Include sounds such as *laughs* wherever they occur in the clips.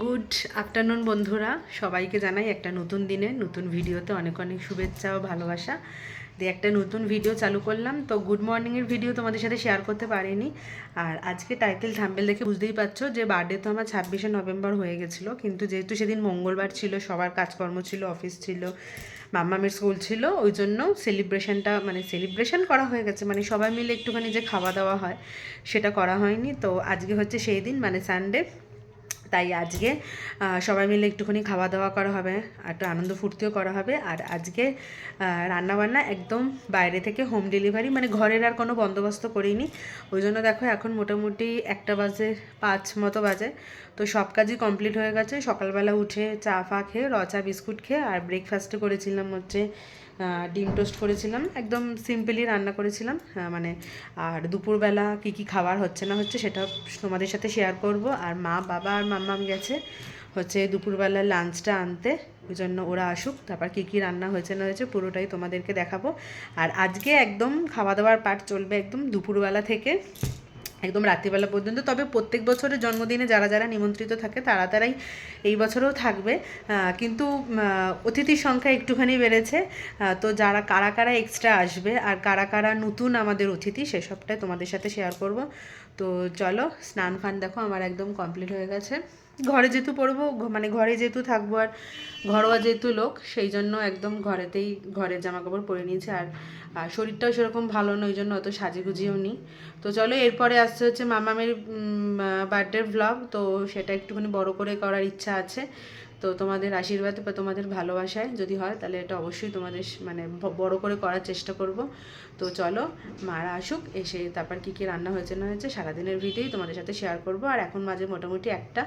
Good afternoon বন্ধুরা। সবাইকে জানাই একটা নতুন দিনে, নতুন ভিডিওতে অনেক অনেক শুভেচ্ছা ও ভালোবাসা। দিয়ে একটা নতুন ভিডিও চালু করলাম। তো গুড মর্নিংয়ের ভিডিও তোমাদের সাথে শেয়ার করতে পারিনি। আর আজকে টাইটেল থাম্বেল দেখে বুঝতেই পারছ যে বার্থডে তো আমার ছাব্বিশে নভেম্বর হয়ে গেছিল। কিন্তু যেহেতু সেদিন মঙ্গলবার ছিল, সবার কাজকর্ম ছিল অফিস ছিল, মাম্মামের স্কুল ছিল, ওই জন্য সেলিব্রেশনটা মানে সেলিব্রেশন করা হয়ে গেছে। মানে সবাই মিলে একটুখানি যে খাওয়া দাওয়া হয়, সেটা করা হয়নি। তো আজকে হচ্ছে সেই দিন মানে সানডে তাই আজকে সবাই মিলে একটুখানি খাওয়া দাওয়া করা হবে একটু আনন্দ ফুর্তিও করা হবে। আর আজকে রান্নাবান্না একদম বাইরে থেকে হোম ডেলিভারি মানে ঘরের আর কোনো বন্দোবস্ত করিনি। ওই জন্য দেখো এখন মোটামুটি একটা বাজে পাঁচ মতো বাজে। তো সব কাজই কমপ্লিট হয়ে গেছে। সকালবেলা উঠে চা ফা খেয়ে, রচা, বিস্কুট খেয়ে, আর ব্রেকফাস্টে করেছিলাম হচ্ছে ডিম টোস্ট করেছিলাম, একদম সিম্পলি রান্না করেছিলাম মানে আর দুপুরবেলা কী কী খাবার হচ্ছে না হচ্ছে সেটা তোমাদের সাথে শেয়ার করব। আর মা, বাবা আর মাম্মাম গেছে, হচ্ছে দুপুরবেলা লাঞ্চটা আনতে, ওই জন্য ওরা আসুক, তারপর কী কী রান্না হয়েছে না হয়েছে পুরোটাই তোমাদেরকে দেখাবো। আর আজকে একদম খাওয়া দাওয়ার পার্ট চলবে একদম দুপুরবেলা থেকে। একদম রাত্রিবেলা পর্যন্ত। তবে প্রত্যেক বছরের জন্মদিনে যারা যারা নিমন্ত্রিত থাকে, তারা তারাই এই বছরেও থাকবে। কিন্তু অতিথির সংখ্যা একটুখানি বেড়েছে। তো যারা, কারা কারা এক্সট্রা আসবে আর কারা কারা নতুন আমাদের অতিথি, সেসবটাই তোমাদের সাথে শেয়ার করব। তো চলো, স্নান ফান দেখো, আমার একদম কমপ্লিট হয়ে গেছে। ঘরে যেহেতু পড়ব মানে ঘরে যেহেতু থাকব আর ঘরোয়া যেহেতু লোক, সেই জন্য একদম ঘরেতেই ঘরের জামা কাপড় পরে নিয়েছে আর আর শরীরটাও সেরকম ভালো নয়, ওই জন্য অত সাজিগুজিও নিই। তো চলো এরপরে আসছে হচ্ছে মামামের বার্থডের ভ্লগ তো সেটা একটুখানি বড় করে করার ইচ্ছা আছে। তো তোমাদের আশীর্বাদ বা তোমাদের ভালোবাসায় যদি হয়, তাহলে এটা অবশ্যই তোমাদের মানে বড় করে করার চেষ্টা করব। তো চলো, মারা আসুক, এসে তারপর কী কী রান্না হয়েছে, না হয়েছে, সারাদিনের ভিডিওই তোমাদের সাথে শেয়ার করব। আর এখন মাঝে মোটামুটি একটা,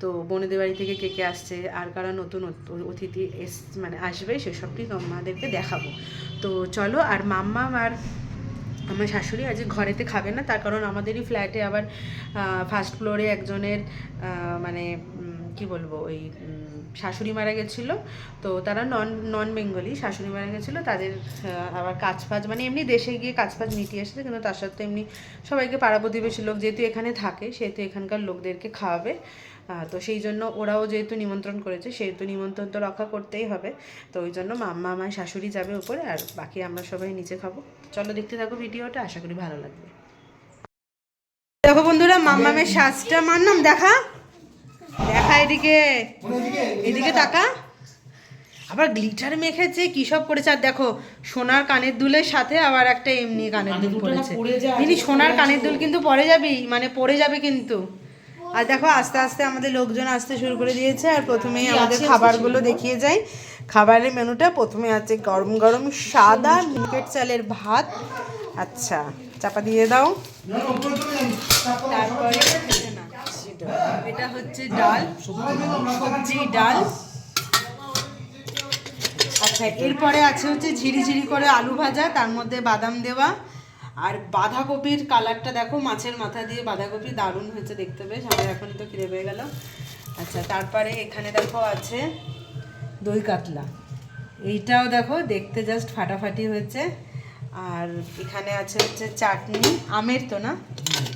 তো বোনেদের বাড়ি থেকে কে কে আসছে, আর কারা নতুন অতিথি এস মানে আসবে সেসবটি তোমাদেরকে দেখাবো। তো চলো, আর মাম্মা আর আমার শাশুড়ি আজ ঘরেতে খাবে না, তার কারণ আমাদেরই ফ্ল্যাটে আবার ফার্স্ট ফ্লোরে একজনের মানে কি বলব, ওই শাশুড়ি মারা গেছিল, তো তারা নন নন বেঙ্গলি, শাশুড়ি মারা গেছিল, তাদের আবার কাজ ফাজ মানে এমনি দেশে গিয়ে কাজ ফাজ মিটিয়ে এসেছে, কিন্তু তার সাথে এমনি সবাইকে পাড়া প্রতিবেশী লোক, যেহেতু এখানে থাকে, সেহেতু এখানকার লোকদেরকে খাওয়াবে তো সেই জন্য ওরাও যেহেতু নিমন্ত্রণ করেছে, সেহেতু নিমন্ত্রণ তো রক্ষা করতেই হবে, তো ওই জন্য মাম্মা আমার শাশুড়ি যাবে উপরে, আর বাকি আমরা সবাই নিচে খাব। চলো দেখতে থাকো ভিডিওটা, আশা করি ভালো লাগবে। দেখো বন্ধুরা মাম্মামের সাজটা মান্নাম দেখা। দেখা এদিকে। এদিকে তাকা আবার গ্লিটার মেখেছে কি সব করেছে? আর দেখো সোনার কানের দুলের সাথে আবার একটা এমনি কানের দুল পরেছে দিদি সোনার কানের দুল কিন্তু পরে যাবি মানে পরে যাবে কিন্তু। আর দেখো আস্তে আস্তে আমাদের লোকজন আসতে শুরু করে দিয়েছে আর প্রথমেই আমাদের খাবারগুলো দেখিয়ে যাই। খাবারের মেনুটা প্রথমে আছে গরম গরম সাদা মিনিকেট চালের ভাত। আচ্ছা চাপা দিয়ে দাও। তারপরে এটা হচ্ছে ডাল, সবজি ডাল। আচ্ছা এরপরে আছে হচ্ছে ঝিরিঝিরি করে আলু ভাজা, তার মধ্যে বাদাম দেওয়া। আর বাঁধাকপির কালারটা দেখো, মাছের মাথা দিয়ে বাঁধাকপি দারুণ হয়েছে দেখতে বেশ, আমার এখনই তো খিদে পেয়ে গেল। আচ্ছা তারপরে এখানে দেখো আছে দই কাতলা। এইটাও দেখো, দেখতে জাস্ট ফাটাফাটি হয়েছে। আর এখানে আছে হচ্ছে চাটনি আমের তো না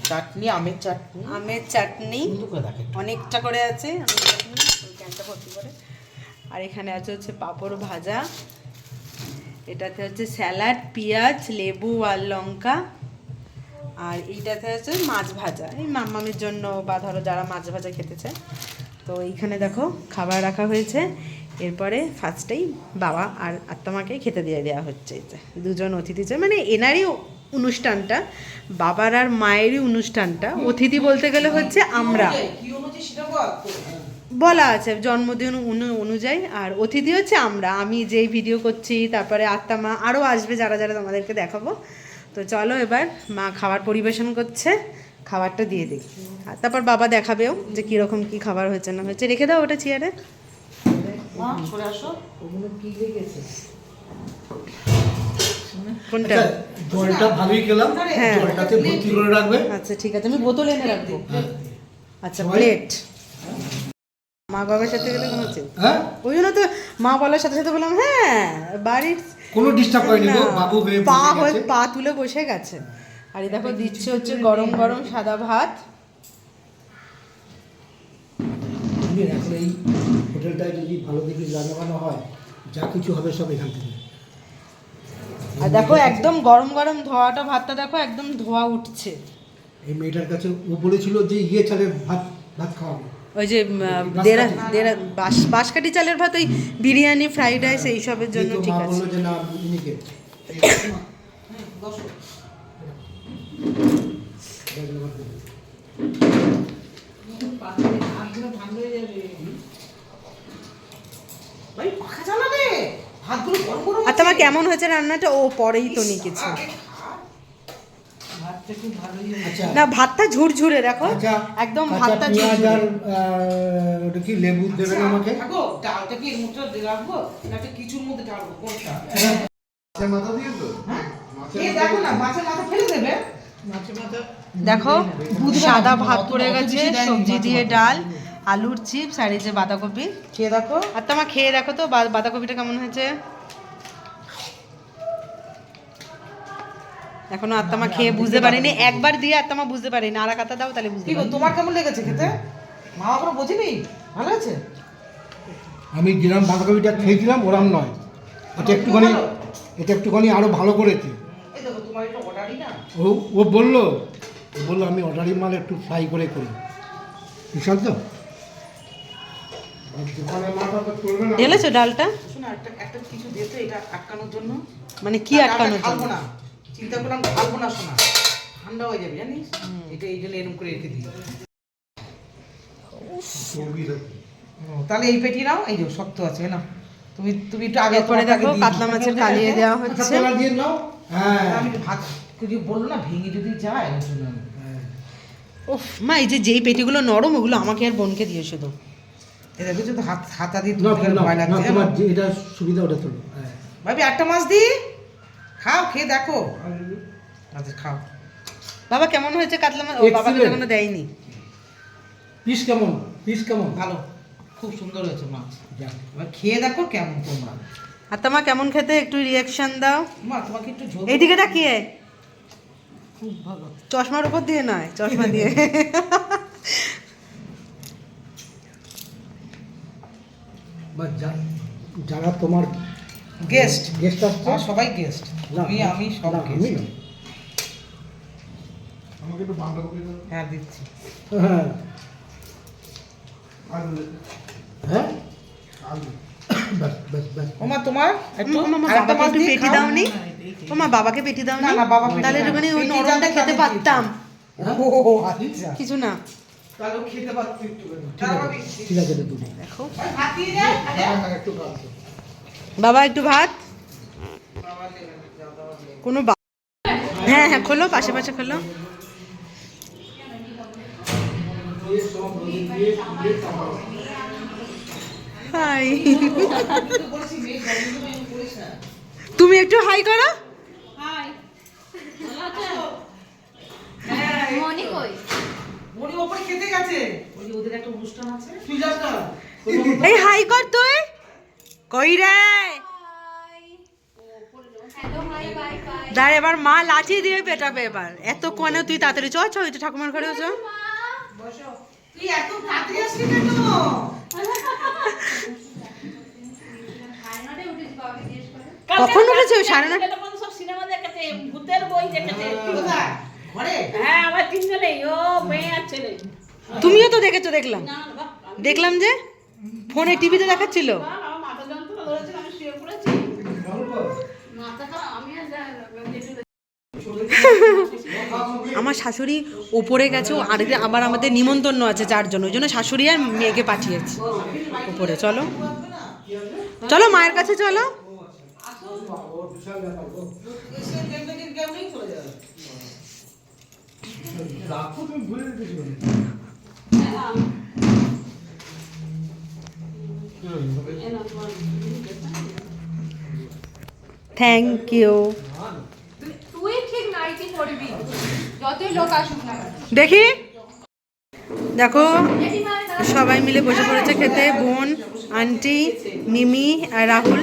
চাটনি আমের চাটনি। আমের চাটনি। অনেকটা করে আছে ক্যানটা ভর্তি করে। আর এখানে আছে হচ্ছে পাঁপড় ভাজা। এটাতে হচ্ছে স্যালাড পেঁয়াজ লেবু আর লঙ্কা। আর এইটাতে হচ্ছে মাছ ভাজা। এই মাম্মামের জন্য বা ধরো যারা মাছ ভাজা খেতে চায়। তো এইখানে দেখো খাবার রাখা হয়েছে। এরপরে ফার্স্টেই বাবা আর আত্মামাকে খেতে দিয়ে দেওয়া হচ্ছে দুজন অতিথি মানে এনারই অনুষ্ঠানটা, বাবার আর মায়েরই অনুষ্ঠানটা। অতিথি বলতে গেলে হচ্ছে আমরা। বলা আছে, জন্মদিন অনু- অনুযায়ী। আর অতিথি হচ্ছে আমরা। আমি যেই ভিডিও করছি, তারপরে আত্মা আরও আসবে যারা যারা তোমাদেরকে দেখাবো। তো চলো এবার মা খাবার পরিবেশন করছে, খাবারটা দিয়ে দিই। আর তারপর বাবা দেখাবেও যে কীরকম কী খাবার হয়েছে না হয়েছে। রেখে দাও ওটা চেয়ারে সরে আসো। ওগুলো কি লেগেছে কোনটা? জলটা ভালোই খেলাম। হ্যাঁ। জলটাতে ভর্তি করে রাখবে। আচ্ছা ঠিক আছে আমি বোতল এনে রাখব। আচ্ছা প্লেট মা বাবার সাথে গেলে কোনো চিন্তা হ্যাঁ? ওই জন্য তো মা বলার সাথে সাথে বললাম হ্যাঁ বাড়ির কোনো ডিস্টার্ব করেনি গো না, বাবু পা বসে হয়ে পা তুলে বসে গেছে। আর এই দেখো দিচ্ছে হচ্ছে গরম গরম সাদা ভাত। শুনবেন এখন এই হোটেলটায় যদি ভালো দেখে রান্না বান্না হয় যা কিছু হবে সব এখান থেকে। আর দেখো একদম গরম গরম ধোয়াটা ভাতটা দেখো একদম ধোয়া উঠছে। এই মেয়েটার কাছে ও বলেছিল যে ইয়ে চালের ভাত ভাত খাওয়াবো। ওই যে দেড়া দেড়া বাস বাঁশকাঠি। চালের ভাত ওই বিরিয়ানি ফ্রাইড রাইস এইসবের জন্য ঠিক আছে। বলল যে না ইনিকে বসো হাতগুলো ঠান্ডা হয়ে যাবে। ভাই পাখা চালাবে হাতগুলো গরম গরম আর তোমার কেমন হয়েছে রান্নাটা? ও পরেই তো নিকেছে। ভাতটা খুব ভালোই আচ্ছা। না ভাতটা ঝুরঝুরে দেখো। আচ্ছা একদম ভাতটা ওটা কি লেবু দেবেন আমাকে? থাকো ডালটা কি এর মধ্যে রাখব না একটা কিছুর মধ্যে ঢালবো কোনটা? মাছের মাথা দিয়ে তো? হ্যাঁ? এই দেখো না মাছের মাথা ফেলে দেবে। মাছের মাথা দেখো সাদা ভাত পড়ে গেছে সবজি দিয়ে ডাল। আলুর চিপস আর এই যে বাঁধাকপি। খেয়ে দেখো। আর তোমার খেয়ে দেখো তো বা- বাঁধাকপিটা কেমন হয়েছে? এখনও আত্মা খেয়ে বুঝতে পারিনি। একবার দিয়ে আত্মা বুঝতে পারিনি। আর কাতা দাও তাহলে বুঝতে কি গো পারি তোমার কেমন লেগেছে খেতে? মা এখনও বোঝেনি? ভালো আছে? আমি যেরকম বাঁধাকপিটা খেয়েছিলাম ওরাম নয়। এটা একটুখানি এটা একটুখানি আরও ভালো করেছে। এই দেখো তোমার এটা অর্ডারই না? ও ও বলল বলল আমি অর্ডারি মাল একটু ফ্রাই করে করি। বিশাল তো আর দোকানের মাথা তো চলবে না ঢেলেছো ডালটা? একটা একটা কিছু দিতে এটা আটকানোর জন্য। মানে কি আটকানোর জন্য? না। চিন্তা করলাম ঢালবো না শোনা। ঠান্ডা হয়ে যাবে জানিস? এটা এই জন্য এরকম করে রেখে দিই। তাহলে এই পেটি নাও। এই যে শক্ত আছে না তুমি তুমি একটু আগে তোমারটা দেখো কাতলা মাছের কালিয়ে দেওয়া আচ্ছা, হচ্ছে নাও। হ্যাঁ। আমি ভাত যদি বলল না ভেঙে যদি যায় জন্য মা এই যে যেই পেটিগুলো নরম ওগুলো আমাকে আর বোনকে দিয়ে শুধু যদি হাত হাতা দিয়ে তুলতে গেলে ভয় লাগছে তোমার এটা সুবিধা ওটা তোলো হ্যাঁ। ভাবি একটা মাছ দি খাও খেয়ে দেখো। আচ্ছা খাও। বাবা কেমন হয়েছে কাতলা মাছ? বাবাকে দেয়নি। পিস কেমন? পিস কেমন? ভালো। খুব সুন্দর হয়েছে মাছ। এবার খেয়ে দেখো কেমন তোমরা। আর তোমার কেমন খেতে? একটু রিয়াকশন দাও। মা তোমাকে একটু ঝোল এইদিকে তাকিয়ে খুব ভালো। চশমার উপর দিয়ে নয় চশমা দিয়ে। *laughs* বা যারা তোমার গেস্ট গেস্ট আসছে? সবাই গেস্ট তুমি আমি সব গেস্ট আমাকে একটু বাঁধাকপি হ্যাঁ দিচ্ছি। হ্যাঁ। হ্যাঁ? আলু ব্যাস ব্যাস ব্যাস। ওমা তোমার একটু আরেকটা মাছ পেটি দাওনি? ও বাবাকে পেটি দাও না, না, বাবা তাহলে না। ওই নরমটা খেতে পারতাম। আচ্ছা। কিছু না। তাহলে খেতে একটু ঠিক আছে দেখো। হ্যাঁ হ্যাঁ একটু বাবা একটু ভাত? কোনো হ্যাঁ হ্যাঁ খোলো পাশে পাশে খোলো। হাই। তুমি একটু হাই করো। মনি কই? ওপরে খেতে গেছে ওই যে ওদের একটা অনুষ্ঠান আছে? তুই যাস না এই হাই কর তুই। কই রে? হ্যালো হাই বাই বাই দাঁড় এবার মা লাঠি দিয়ে পেটাবে এবার। এত কোণে তুই তাড়াতাড়ি চ চ ওই তো ঠাকুমার ঘরে চ বসো। তুই এত তাড়াতাড়ি আসলি কেন? খানাতে উঠিস বাবাকে জিজ্ঞেস করে কখন উঠেছে? সাড়ে নটা সিনেমা দেখেছে ভূতের বই দেখেছে হ্যাঁ আমার তিনজনেই। ও মেয়ে আর ছেলে। তুমিও তো দেখেছ দেখলাম। দেখলাম যে ফোনে টিভিতে দেখাচ্ছিল। আমার শাশুড়ি ওপরে গেছে ও আর আবার আমাদের নিমন্ত্রণ আছে চারজন ওই জন্য শাশুড়ি আর মেয়েকে পাঠিয়েছে। ওপরে চলো। চলো মায়ের কাছে চলো এসে কেমনে কেমনে কেমনেই চলে যাবে রাখো তুমি ভুলে থ্যাংক ইউ তুই ঠিক নাইটি পরবি যতই লোক আসুক না দেখি। দেখো সবাই মিলে বসে পড়েছে খেতে বোন আন্টি মিমি আর রাহুল।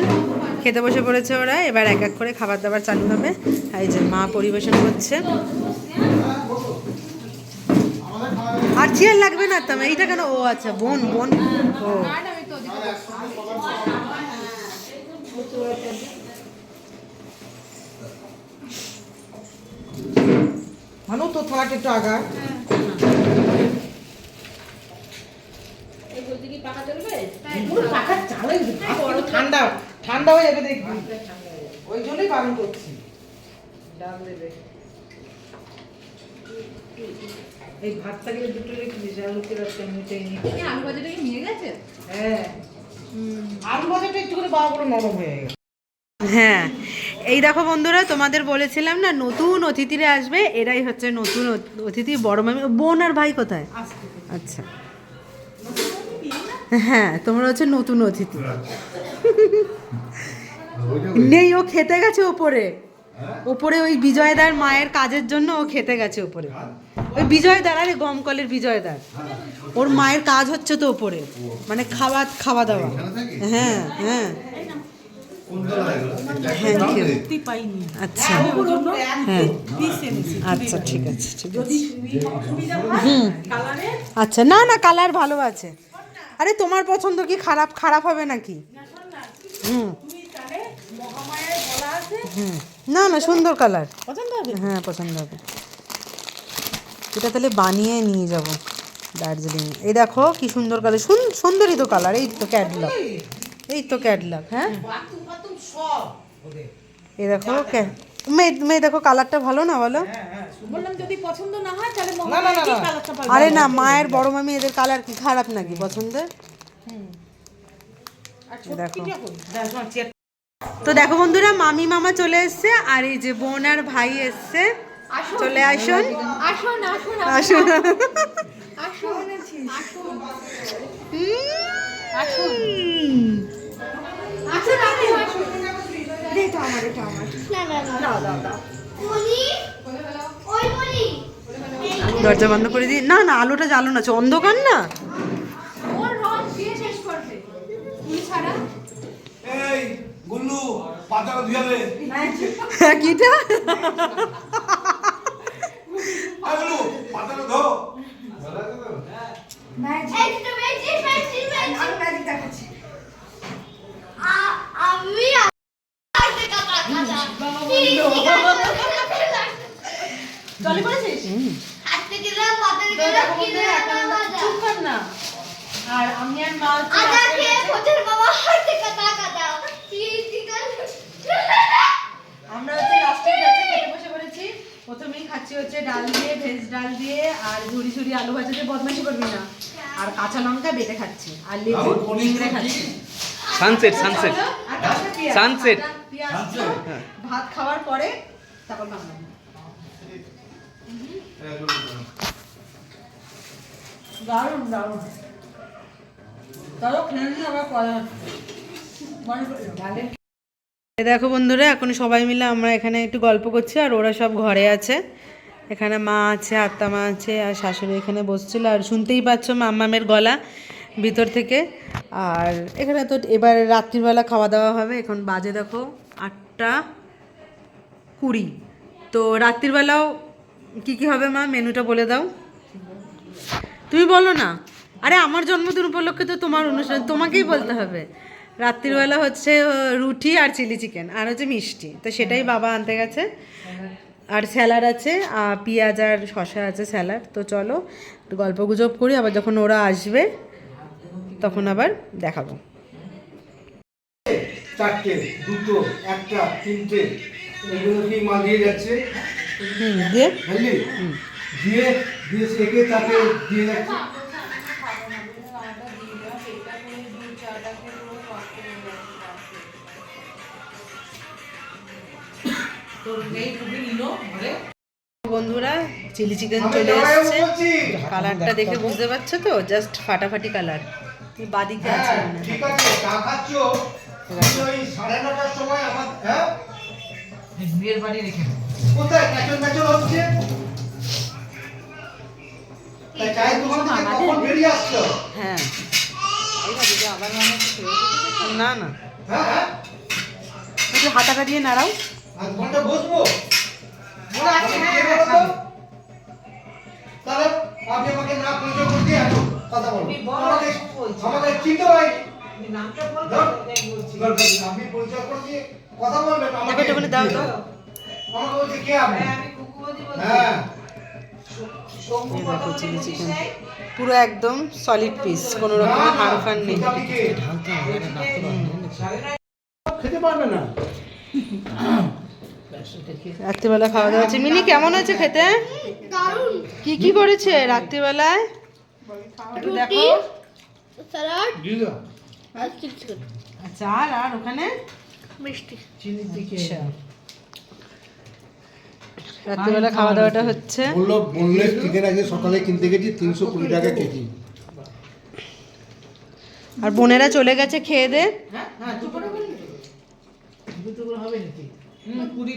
খেতে বসে পড়েছে ওরা এবার এক এক করে খাবার দাবার চালু হবে। এই যে মা পরিবেশন করছে আর চেয়ার লাগবে না তো? এইটা কেন? ও আচ্ছা বোন বোন। ও। মানু তো থালাটা একটু আগা। ঠান্ডা ঠান্ডা হয়ে যাবে দেখবি। ওই জন্যই বারণ করছি। ডাল দেবে। এই ভাতটা গেলে দুটো আমি আলু ভাজাটা কি নিয়ে গেছে? হ্যাঁ। আলু ভাজাটা একটু করে বাবা করে নরম হয়ে গেছে হ্যাঁ। এই দেখো বন্ধুরা তোমাদের বলেছিলাম না নতুন অতিথিরা আসবে এরাই হচ্ছে নতুন অতিথি বড় মামি। বোন আর ভাই কোথায়? আচ্ছা। হ্যাঁ তোমরা হচ্ছে নতুন অতিথি। *laughs* নেই ও খেতে গেছে ওপরে। ওপরে ওই বিজয়দার মায়ের কাজের জন্য ও খেতে গেছে ওপরে ওই বিজয়দার আরে গমকলের বিজয়দার। ওর মায়ের কাজ হচ্ছে তো ওপরে মানে খাওয়া খাওয়া দাওয়া। হ্যাঁ হ্যাঁ। থ্যাংক ইউ আচ্ছা। হ্যাঁ আচ্ছা ঠিক আছে ঠিক আছে। হুম। আচ্ছা না না কালার ভালো আছে। আরে তোমার পছন্দ কি খারাপ? খারাপ হবে নাকি? হুম। হুম না না সুন্দর কালার। পছন্দ হবে? হ্যাঁ পছন্দ হবে। এটা তাহলে বানিয়ে নিয়ে যাব দার্জিলিং। এই দেখো কি সুন্দর কালার। সুন্দরই তো কালার এই তো ক্যাটলগ। এই তো ক্যাটলগ হ্যাঁ? এই দেখো মেয়ে মেয়ে দেখো কালারটা ভালো না বলো? বললাম যদি পছন্দ না হয় তাহলে না না না না। কালারটা আরে না মায়ের বড় মামি এদের কালার কি খারাপ নাকি? পছন্দের? দেখো। তো দেখো বন্ধুরা মামি মামা চলে এসছে আর এই যে বোন আর ভাই এসছে। চলে আসুন। আসুন আসুন আসুন। দরজা বন্ধ করে দিই। না না আলোটা জ্বালো না অন্ধকার না ওর রস দিয়ে শেষ করবে তুমি ছাড়া এই গুল্লু পাতাটা ধুয়াবে কিটা? এই গুল্লু পাতাটা ধো। আমি হাতে কাটা কাটা চলে দিলাম পাতে দিলাম চুপ কর না। আর আমি আর মা হচ্ছে আদা রাস্তায় খেয়ে গেছে। খোঁজের বাবা হাতে কাটা কাটা ঠিক ঠিক আমরা হচ্ছে রাস্তায় গেছে খেতে বসে পড়েছি প্রথমেই খাচ্ছি হচ্ছে ডাল দিয়ে ভেজ ডাল দিয়ে আর ঝুড়ি ঝুড়ি আলু ভাজা দিয়ে বদমাশি করবি না আর কাঁচা লঙ্কা বেটে খাচ্ছি আর লেবু নিংড়ে খাচ্ছি সানসেট সানসেট পেঁয়াজ ভাত খাওয়ার পরে তারপর বাংলা দারুণ দারুণ খেয়ে নিই আবার পরে মনে করি এই দেখো বন্ধুরা এখন সবাই মিলে আমরা এখানে একটু গল্প করছি আর ওরা সব ঘরে আছে। এখানে মা আছে, আত্মা মা আছে আর শাশুড়ি এখানে বসছিল আর শুনতেই পাচ্ছ মাম্মামের গলা ভিতর থেকে। আর এখানে তো এবার রাত্রিবেলা খাওয়া দাওয়া হবে। এখন বাজে দেখো আটটা কুড়ি। তো রাত্রিবেলাও কী কী হবে মা, মেনুটা বলে দাও। তুমি বলো না। আরে আমার জন্মদিন উপলক্ষে তো তোমার অনুষ্ঠান, তোমাকেই বলতে হবে। রাত্রিবেলা হচ্ছে রুটি আর চিলি চিকেন আর হচ্ছে মিষ্টি। তো সেটাই বাবা আনতে গেছে। আর স্যালাড আছে আর পেঁয়াজ আর শশা আছে স্যালাড। তো চলো গল্প গুজব করি আবার যখন ওরা আসবে তখন আবার দেখাবো। চারটে দুটো একটা তিনটে এগুলো কি মা দিয়ে যাচ্ছে? হুম দিয়ে? দিয়ে? দিয়ে সেকে তাকে দিয়ে যাচ্ছে। তোর নেই টুপি নিল ঘরে। বন্ধুরা চিলি চিকেন চলে এসছে। কালারটা দেখে বুঝতে পারছ তো? জাস্ট ফাটাফাটি কালার। বাদিকে আছে হ্যাঁ, ঠিক আছে চা ওই সাড়ে নটার সময় আমার হ্যাঁ? বাড়ি রেখে কোথায়? হচ্ছে। তাই চাই তোমার থেকে কখন বেরিয়ে আসছো? হ্যাঁ। না না। হাতাটা দিয়ে নাড়াও। আধ ঘণ্টা বসবো ওরা আছে আমি হ্যাঁ কে হ্যাঁ, বলো তো? খাবে। তাহলে আপনি আমাকে না পরিচয় করে দিয়ে কথা বলো, আমাকে আমাকে চিনতে হয় নামটা বলবে দাও। এটাই বলছি আপনি পরিচয় করে কথা বলবেন আমাকে একটুখানি দাও দাও আমাকে বলছে কে আপনি হ্যাঁ, আমি কুকুবদি বলছি হ্যাঁ শম্ভু এই কথা দেখো বলতে চিলি বলিস চিকেন নাই? পুরো একদম সলিড পিস কোনো রকম হাড় ফাড় নেই খেতে পারবে না রাত্রিবেলা খাওয়া দাওয়া আছে। মিনি কেমন আছে খেতে? কি কি করেছে রাত্রিবেলায়? দেখো। চাল আর ওখানে? মিষ্টি। আচ্ছা। রাত্রিবেলা খাওয়া দাওয়াটা হচ্ছে। বলল বললে চিকেন আজকে সকালে কিনতে গেছি তিনশো কুড়ি টাকা কেজি। আর বোনেরা চলে গেছে খেয়ে দে। হ্যাঁ হ্যাঁ দুপুরে বললি দুপুরে হবে নাকি?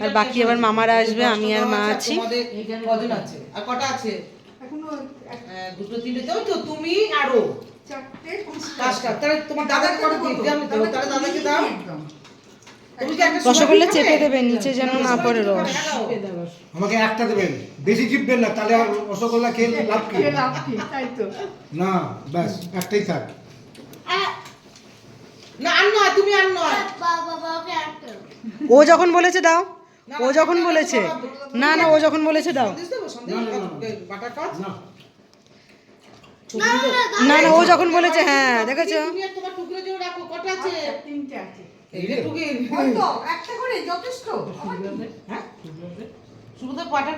আর বাকি আবার মামারা আসবে, আমি আর মা আছি। কজন আছে? আর কটা আছে? হ্যাঁ, দুটো তিনটে যাও তো তুমি আরও কাজটা তাহলে তোমার দাদাকে করে দিই দিই আমি দেবো তাহলে দাদাকে দাও। তুমি কি একটা রসগোল্লা চেপে খাবে? দেবে নিচে যেন না পড়ে রস। আমাকে একটা দেবেন। বেশি চিপবেন না তাহলে আর রসগোল্লা খেয়ে লাভ কি? না ব্যাস একটাই থাক। না আর নয় তুমি আর নয়। বাবা বাবাকে একটা। ও যখন বলেছে দাও, ও যখন বলেছে, না না, ও যখন বলেছে দাও। না না, ও যখন বলেছে হ্যাঁ দেখেছ?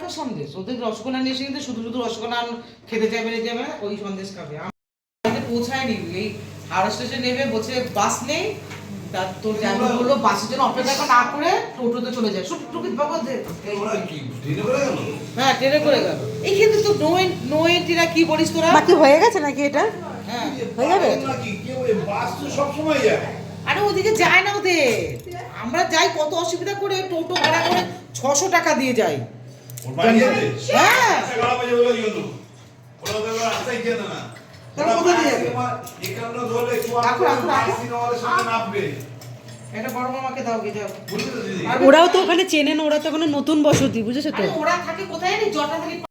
তো সন্দেশ। ওদের রসগোল্লা কিন্তু শুধু শুধু রসগোল্লা খেতে ওই সন্দেশ খাবে। পৌঁছায়নি। এই বাস নেই তার তোর ড্রাইভার বলল বাসের জন্য অপেক্ষা না করে টোটোতে চলে যায়। হ্যাঁ ট্রেনে করে গেল। এই ক্ষেত্রে তো নো নো এন্ট্রিরা কি বলিস তোরা? বাকি হয়ে গেছে নাকি এটা? হ্যাঁ। হয়ে যাবে? আরে ওদিকে যায় না ওদের। আমরা যাই কত অসুবিধা করে টোটো ভাড়া করে ছশো টাকা দিয়ে যাই। হ্যাঁ। তাহলে কোথায় দিয়ে যাবে? রাখো, রাখো, রাখো। এটা বড় মামাকে দাও গে যাও ওরাও তো ওখানে চেনে না ওরা তো ওখানে নতুন বসতি বুঝেছ তো ওরা থাকে কোথায় রে জটা থেকে